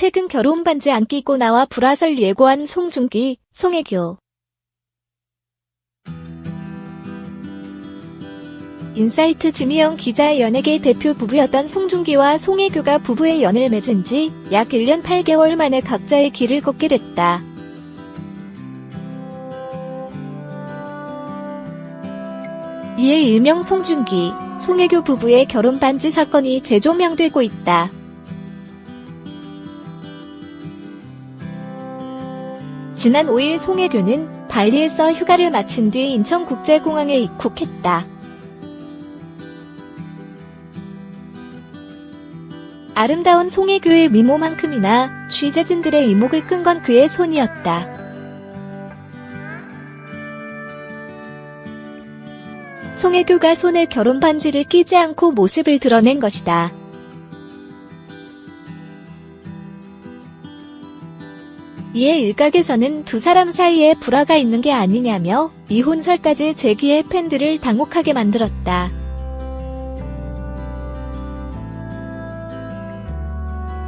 최근 결혼 반지 안 끼고 나와 불화설 예고한 송중기, 송혜교. 인사이트 지미영 기자의 연예계 대표 부부였던 송중기와 송혜교가 부부의 연을 맺은 지 약 1년 8개월 만에 각자의 길을 걷게 됐다. 이에 일명 송중기, 송혜교 부부의 결혼 반지 사건이 재조명되고 있다. 지난 5일 송혜교는 발리에서 휴가를 마친 뒤 인천국제공항에 입국했다. 아름다운 송혜교의 미모만큼이나 취재진들의 이목을 끈 건 그의 손이었다. 송혜교가 손에 결혼 반지를 끼지 않고 모습을 드러낸 것이다. 이에 일각에서는 두 사람 사이에 불화가 있는 게 아니냐며 이혼설까지 제기해 팬들을 당혹하게 만들었다.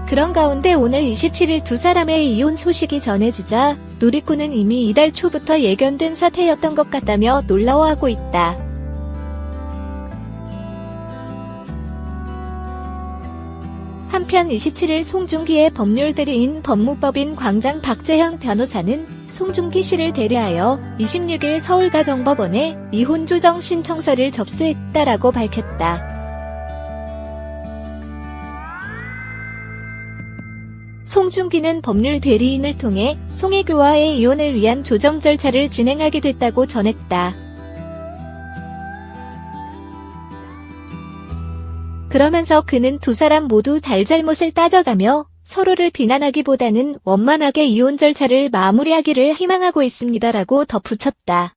그런 가운데 오늘 27일 두 사람의 이혼 소식이 전해지자 누리꾼은 이미 이달 초부터 예견된 사태였던 것 같다며 놀라워하고 있다. 한편 27일 송중기의 법률 대리인 법무법인 광장 박재현 변호사는 송중기 씨를 대리하여 26일 서울가정법원에 이혼 조정 신청서를 접수했다라고 밝혔다. 송중기는 법률 대리인을 통해 송혜교와의 이혼을 위한 조정 절차를 진행하게 됐다고 전했다. 그러면서 그는 두 사람 모두 잘잘못을 따져가며 서로를 비난하기보다는 원만하게 이혼 절차를 마무리하기를 희망하고 있습니다라고 덧붙였다.